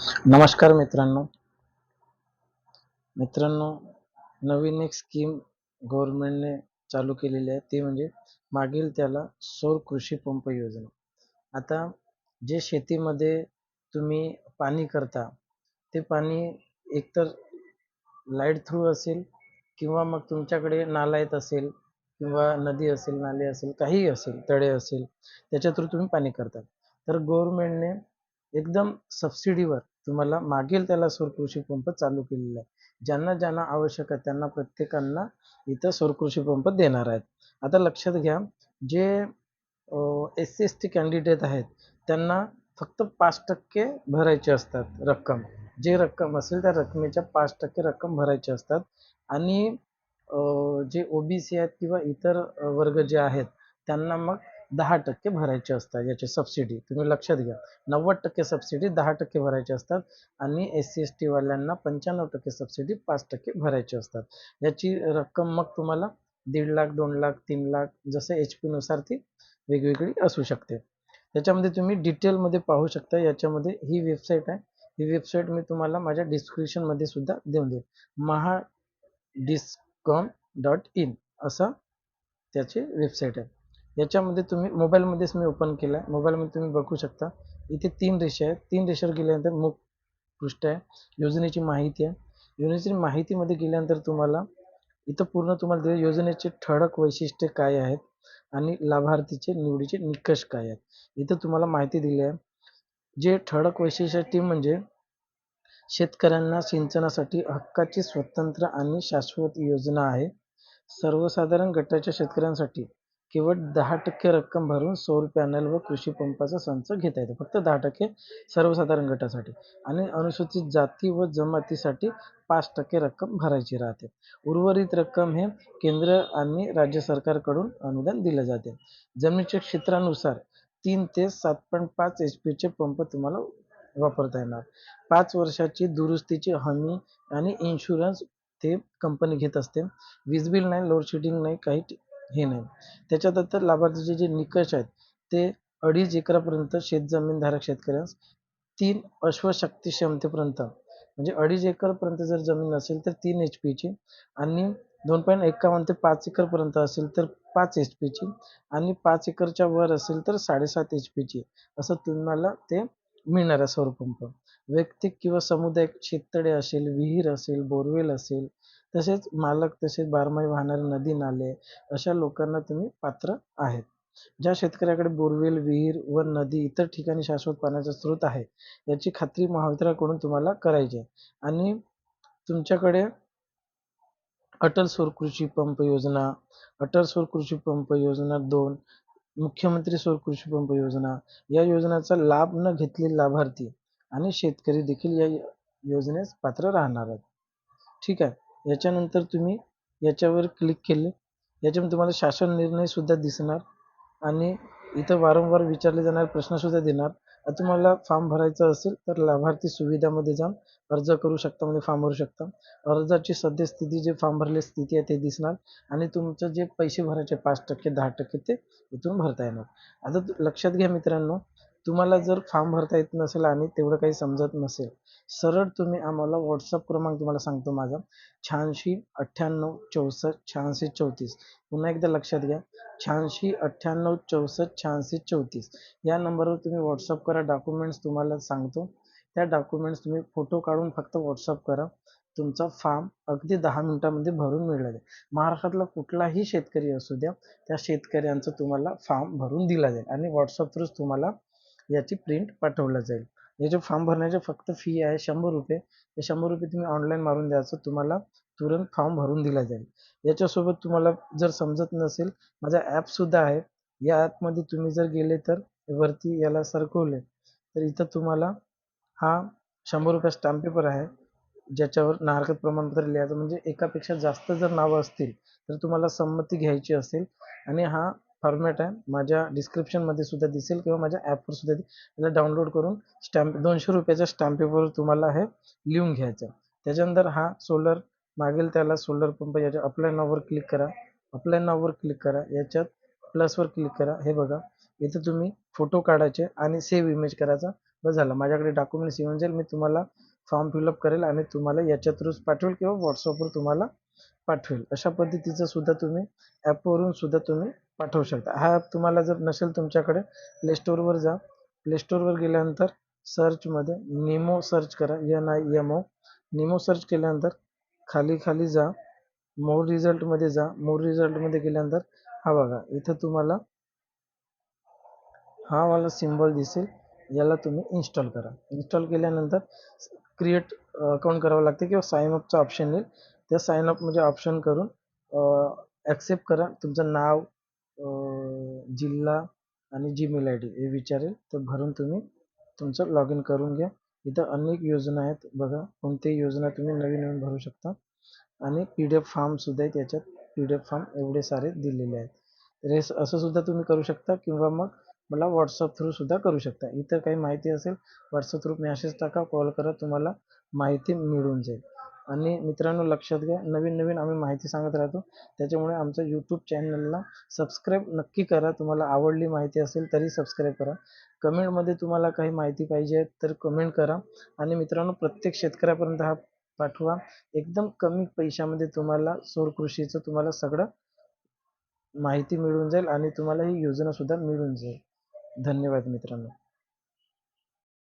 नमस्कार मित्रांनो. मित्रांनो नवीन एक स्कीम गव्हर्नमेंटने चालू केलेली आहे. ती म्हणजे मागील त्याला सौर कृषी पंप योजना. आता जे शेतीमध्ये तुम्ही पाणी करता ते पाणी एकतर लाइट थ्रू असेल किंवा मग तुमच्याकडे नाला येत असेल किंवा नदी असेल नाले असेल काहीही असेल तळे असेल त्याच्या थ्रू तुम्ही पाणी करता. तर गव्हर्नमेंटने एकदम सबसिडीवर तुम्हाला मागील त्याला सौर कृषी पंप चालू केलेला आहे. ज्यांना ज्यांना आवश्यक आहे त्यांना प्रत्येकांना इथं सौर कृषी पंप देणार आहेत. आता लक्षात घ्या जे S C S T candidate आहेत त्यांना फक्त पाच टक्के भरायचे असतात रक्कम. जे रक्कम असेल त्या रकमेच्या पाच टक्के रक्कम भरायची असतात. आणि अं, जे ओबीसी आहेत किंवा इतर वर्ग जे आहेत त्यांना मग दहा टक्के भरायचे असतात याची सबसिडी तुम्ही लक्षात घ्या. नव्वद टक्के सबसिडी दहा टक्के भरायचे असतात आणि एस सी एस टीवाल्यांना पंच्याण्णव टक्के सबसिडी पाच टक्के भरायचे असतात. याची रक्कम मग तुम्हाला दीड लाख दोन लाख तीन लाख जसं एच पीनुसार ती वेगवेगळी असू शकते. त्याच्यामध्ये तुम्ही डिटेलमध्ये पाहू शकता. याच्यामध्ये ही वेबसाईट आहे. ही वेबसाईट मी तुम्हाला माझ्या डिस्क्रिप्शनमध्ये सुद्धा देऊन देईल महा डिस्कॉम डॉट इन असं त्याची वेबसाईट आहे. याच्यामध्ये तुम्ही मोबाईलमध्येच मी ओपन केलं आहे मोबाईलमध्ये तुम्ही बघू शकता. इथे तीन रेषा आहेत. तीन रेषेवर गेल्यानंतर मुख पृष्ठ आहे. योजनेची माहिती आहे. योजनेची माहितीमध्ये गेल्यानंतर तुम्हाला इथं पूर्ण तुम्हाला दिले योजनेचे ठळक वैशिष्ट्य काय आहेत आणि लाभार्थीचे निवडीचे निकष काय आहेत. इथं तुम्हाला माहिती दिली आहे. जे ठळक वैशिष्ट्य ती म्हणजे शेतकऱ्यांना सिंचनासाठी हक्काची स्वतंत्र आणि शाश्वत योजना आहे. सर्वसाधारण गटाच्या शेतकऱ्यांसाठी केवळ दहा टक्के रक्कम भरून सौर पॅनल व कृषी पंपाचा संच घेता येतो. फक्त दहा टक्के सर्वसाधारण गटासाठी. आणि अनुसूचित जाती व जमातीसाठी पाच टक्के रक्कम भरायची राहते. उर्वरित रक्कम हे केंद्र आणि राज्य सरकारकडून अनुदान दिले जाते. जमिनीच्या क्षेत्रानुसार तीन ते सात पॉईंट पाच एच पीचे पंप तुम्हाला वापरता येणार. पाच वर्षाची दुरुस्तीची हमी आणि इन्शुरन्स ते कंपनी घेत असते. वीज बिल नाही लोडशेडिंग नाही काही हे नाही. त्याच्यात आता लाभार्थीचे जे निकष आहेत ते अडीच एकरापर्यंत शेतजमीनधारक शेतकऱ्यास तीन अश्वशक्ती क्षमतेपर्यंत म्हणजे अडीच एकरपर्यंत जर जमीन असेल तर तीन एच पीची आणि दोन पॉईंट एकावन्न ते पाच एकरपर्यंत असेल तर पाच एच पीची आणि पाच एकरच्या वर असेल तर साडेसात एच पीची असं तुम्हाला ते मिळणार आहे सौरपंप वैयक्तिक किंवा समुदायिक शेततळे असेल विहीर असेल बोरवेल असेल तसेच मालक तसेच बारमाही वाहणारे नदी नाले अशा लोकांना तुम्ही पात्र आहेत. ज्या शेतकऱ्याकडे बोरवेल विहीर व नदी इतर ठिकाणी शाश्वत पाण्याचा स्रोत आहे याची खात्री महावितरणाकडून तुम्हाला करायची आहे. आणि तुमच्याकडे अटल सौर कृषी पंप योजना अटल सौर कृषी पंप योजना दोन मुख्यमंत्री सौर कृषी पंप योजना या योजनेचा लाभ न घेतलेले लाभार्थी आणि शेतकरी देखील या योजनेस पात्र राहणार आहेत. ठीक आहे. याच्यानंतर तुम्ही याच्यावर क्लिक केले. याच्यामध्ये तुम्हाला शासन निर्णयसुद्धा दिसणार आणि इथं वारंवार विचारले जाणारे प्रश्नसुद्धा देणार. तुम्हाला फॉर्म भरायचा असेल तर लाभार्थी सुविधामध्ये जाऊन अर्ज करू शकता म्हणजे फॉर्म भरू शकता. अर्जाची सद्यस्थिती जे फॉर्म भरले स्थिती आहे ते दिसणार आणि तुमचं जे पैसे भरायचे पाच टक्के दहा टक्के ते इथून भरता येणार. आता लक्षात घ्या मित्रांनो तुम्हाला जर फॉर्म भरता येत नसेल आणि तेवढं काही समजत नसेल सरळ तुम्ही आम्हाला व्हॉट्सअप क्रमांक तुम्हाला सांगतो माझा. शहाऐंशी अठ्ठ्याण्णव चौसष्ट शहाऐंशी चौतीस. पुन्हा एकदा लक्षात घ्या. शहाऐंशी अठ्ठ्याण्णव चौसष्ट शहाऐंशी चौतीस. या नंबरवर तुम्ही व्हॉट्सअप करा. डॉक्युमेंट्स तुम्हाला सांगतो. त्या डॉक्युमेंट्स तुम्ही फोटो काढून फक्त व्हॉट्सअप करा. तुमचा फॉर्म अगदी दहा मिनिटामध्ये भरून मिळला जाईल. महाराष्ट्रातला कुठलाही शेतकरी असू द्या त्या शेतकऱ्यांचं तुम्हाला फॉर्म भरून दिला जाईल आणि व्हॉट्सअप थ्रूच तुम्हाला याची प्रिंट पाठवलं जाईल. याचे फॉर्म भरण्याचे फक्त फी आहे शंभर रुपये ते शंभर रुपये तुम्ही ऑनलाईन मारून द्यायचं तुम्हाला तुरंत फॉर्म भरून दिला जाईल. याच्यासोबत तुम्हाला जर समजत नसेल माझा ॲपसुद्धा आहे. या ॲपमध्ये तुम्ही जर गेले तर वरती याला सरकवले तर इथं तुम्हाला हा शंभर रुपये स्टॅम्प पेपर आहे ज्याच्यावर नाहरकत प्रमाणपत्र लिहायचं म्हणजे एकापेक्षा जास्त जर नावं असतील तर तुम्हाला संमती घ्यायची असेल. आणि हा फॉर्मॅट आहे. माझ्या डिस्क्रिप्शनमध्ये सुद्धा दिसेल किंवा माझ्या ॲपवर सुद्धा त्याला डाउनलोड करून स्टॅम्प दोनशे रुपयाच्या स्टॅम्प पेपरवर तुम्हाला हे लिहून घ्यायचं आहे. त्याच्यानंतर हा सोलर मागेल त्याला सोलर पंप याच्या अप्लाय नाववर क्लिक करा. अप्लाय नाववर क्लिक करा. याच्यात प्लसवर क्लिक करा. हे बघा. इथं तुम्ही फोटो काढायचे आणि सेव्ह इमेज करायचा. बस झालं. माझ्याकडे डॉक्युमेंट्स येऊन जाईल. मी तुम्हाला फॉर्म फिलअप करेल आणि तुम्हाला याच्या थ्रूच पाठवेल किंवा व्हॉट्सअपवर तुम्हाला पाठवेल. अशा पद्धतीचं सुद्धा तुम्ही ॲपवरून सुद्धा तुम्ही पाठवू शकता. हा ॲप तुम्हाला जर नसेल तुमच्याकडे प्ले स्टोअरवर जा. प्ले स्टोअरवर गेल्यानंतर सर्चमध्ये निमो सर्च करा. N I M O Nimo search केल्यानंतर खाली खाली जा. मोर रिझल्टमध्ये जा. मोर रिझल्टमध्ये गेल्यानंतर हा बघा. इथं तुम्हाला हा वाला सिम्बॉल दिसेल. याला तुम्ही इन्स्टॉल करा. इन्स्टॉल केल्यानंतर क्रिएट अकाउंट करावं लागते किंवा साइन अपचं ऑप्शन येईल. त्या साइन अप म्हणजे ऑप्शन करून ॲक्सेप्ट करा. तुमचं नाव जिल्हा आणि जीमेल आय डी हे विचारेल. तर भरून तुम्ही तुमचं लॉग इन करून घ्या. इथं अनेक योजना आहेत बघा. कोणतीही योजना तुम्ही नवीन नवीन भरू शकता. आणि पी डी एफ फॉर्मसुद्धा आहेत याच्यात. पी डी एफ फॉर्म एवढे सारे दिलेले आहेत. रेस असंसुद्धा असं सुद्धा तुम्ही करू शकता किंवा मग मला व्हॉट्सअप थ्रूसुद्धा करू शकता. इतर काही माहिती असेल व्हॉट्सअप थ्रू मॅसेज टाका कॉल करा तुम्हाला माहिती मिळून जाईल. आणि मित्रांनो लक्षात घ्या नवीन नवीन आम्ही माहिती सांगत राहतो. त्याच्यामुळे आमचं यूट्यूब चॅनलला सबस्क्राईब नक्की करा. तुम्हाला आवडली माहिती असेल तरी सबस्क्राईब करा. कमेंटमध्ये तुम्हाला काही माहिती पाहिजे तर कमेंट करा. आणि मित्रांनो प्रत्येक शेतकऱ्यापर्यंत हा पाठवा. एकदम कमी पैशामध्ये तुम्हाला सौर कृषीचं तुम्हाला सगळं माहिती मिळून जाईल आणि तुम्हाला ही योजनासुद्धा मिळून जाईल. धन्यवाद मित्रांनो.